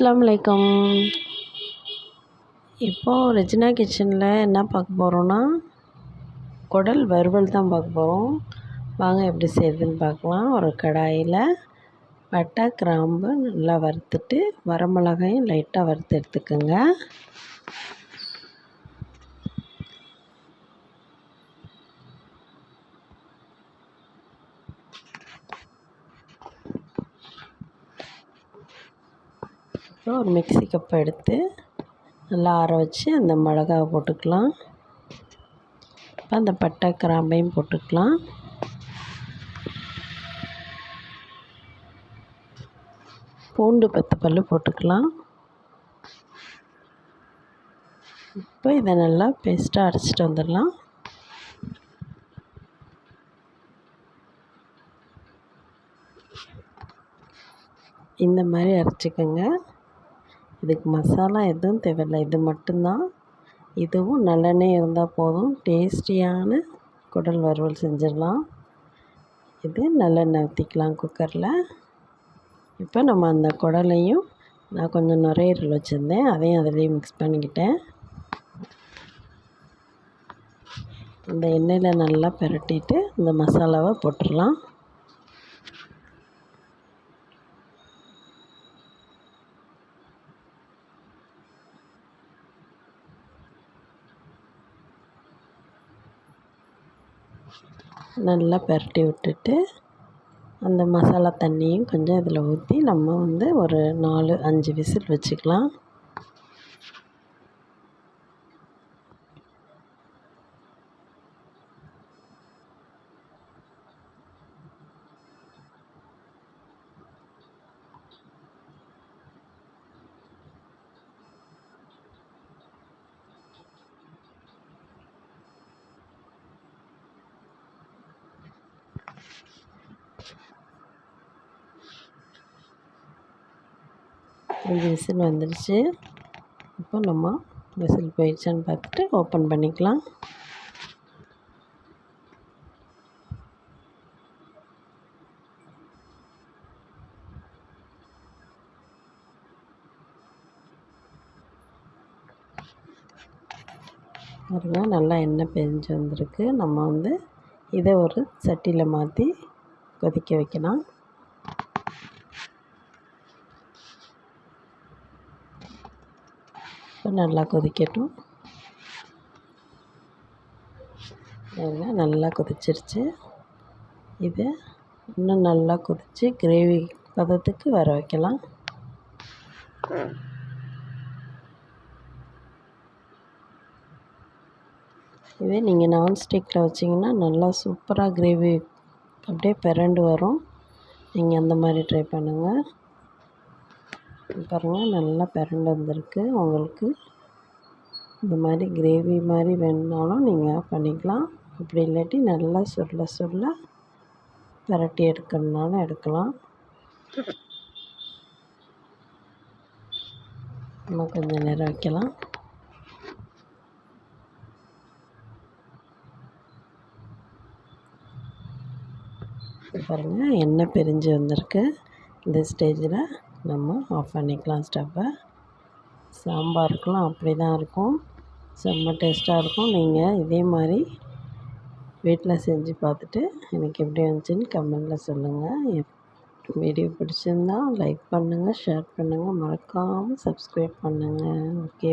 அஸ்ஸலாமு அலைக்கும். இப்போது ரெஜினா கிச்சனில் என்ன பார்க்க போகிறோன்னா குடல் வறுவல் தான் பார்க்க போகிறோம் வாங்க எப்படி செய்யுதுன்னு பார்க்கலாம். ஒரு கடாயில் பட்டை கிராம்பு நல்லா வறுத்துட்டு வரமிளகாயும் லைட்டாக வறுத்து எடுத்துக்கோங்க. அப்புறம் ஒரு மிக்ஸி கப் எடுத்து நல்லா ஆற வச்சு அந்த மிளகாவை போட்டுக்கலாம். இப்போ அந்த பட்டை கிராம்பையும் போட்டுக்கலாம். பூண்டு பத்து பல் போட்டுக்கலாம். இப்போ இதை நல்லா பேஸ்ட்டாக அரைச்சிட்டு வந்துடலாம். இந்த மாதிரி அரைச்சிக்கோங்க. இதுக்கு மசாலா எதுவும் தேவையில்லை. இது மட்டும்தான். இதுவும் நல்லெண்ணெய் இருந்தால் போதும். டேஸ்டியான குடல் வறுவல் செஞ்சிடலாம். இது நல்லெண்ணெய் ஊற்றிக்கலாம் குக்கரில். இப்போ நம்ம அந்த குடலையும் நான் கொஞ்சம் நுரையீரல் வச்சுருந்தேன். அதையும் அதுலேயும் மிக்ஸ் பண்ணிக்கிட்டேன். இந்த எண்ணெயில் நல்லா பிரட்டிட்டு இந்த மசாலாவை போட்டுடலாம். நல்லா பிரட்டி விட்டுட்டு அந்த மசாலா தண்ணியும் கொஞ்சம் இதில் ஊற்றி நம்ம வந்து ஒரு நாலு அஞ்சு விசில் வச்சுக்கலாம். அஞ்சு விசில் வந்துடுச்சு இப்போ நம்ம விசில் போயிடுச்சான்னு பார்த்துட்டு ஓப்பன் பண்ணிக்கலாம். பாருங்க நல்லா எண்ணெய் பிரிஞ்சு வந்திருக்கு. நம்ம வந்து இதை ஒரு சட்டியில் மாற்றி கொதிக்க வைக்கலாம். இப்போ நல்லா கொதிக்கட்டும். நல்லா கொதிச்சிருச்சு. இதை இன்னும் நல்லா கொதித்து கிரேவி பதத்துக்கு வர வைக்கலாம். இதே நீங்கள் நான்ஸ்டிக்கில் வச்சிங்கன்னா நல்லா சூப்பராக கிரேவி அப்படியே பிறண்டு வரும். நீங்கள் அந்த மாதிரி ட்ரை பண்ணுங்கள் பாருங்கள் நல்லா பிறண்டு வந்திருக்கு. உங்களுக்கு இந்த மாதிரி கிரேவி மாதிரி வேணுனாலும் நீங்கள் பண்ணிக்கலாம். அப்படி இல்லாட்டி நல்லா சுருள சுருள பரட்டி எடுக்கணுனாலும் எடுக்கலாம். இன்னும் கொஞ்சம் நேரம் வைக்கலாம். பாருங்கள் எண்ணெய் பிரிஞ்சு வந்திருக்கு. இந்த ஸ்டேஜில் நம்ம ஆஃப் பண்ணிக்கலாம் ஸ்டவ்வை சாம்பாருக்கெலாம் அப்படி தான் இருக்கும். செம்ம டேஸ்ட்டாக இருக்கும். நீங்கள் இதே மாதிரி வீட்டில் செஞ்சு பார்த்துட்டு எனக்கு எப்படி வந்துச்சுன்னு கமெண்டில் சொல்லுங்கள் வீடியோ பிடிச்சிருந்தா லைக் பண்ணுங்கள் ஷேர் பண்ணுங்கள் மறக்காமல் சப்ஸ்கிரைப் பண்ணுங்கள் ஓகே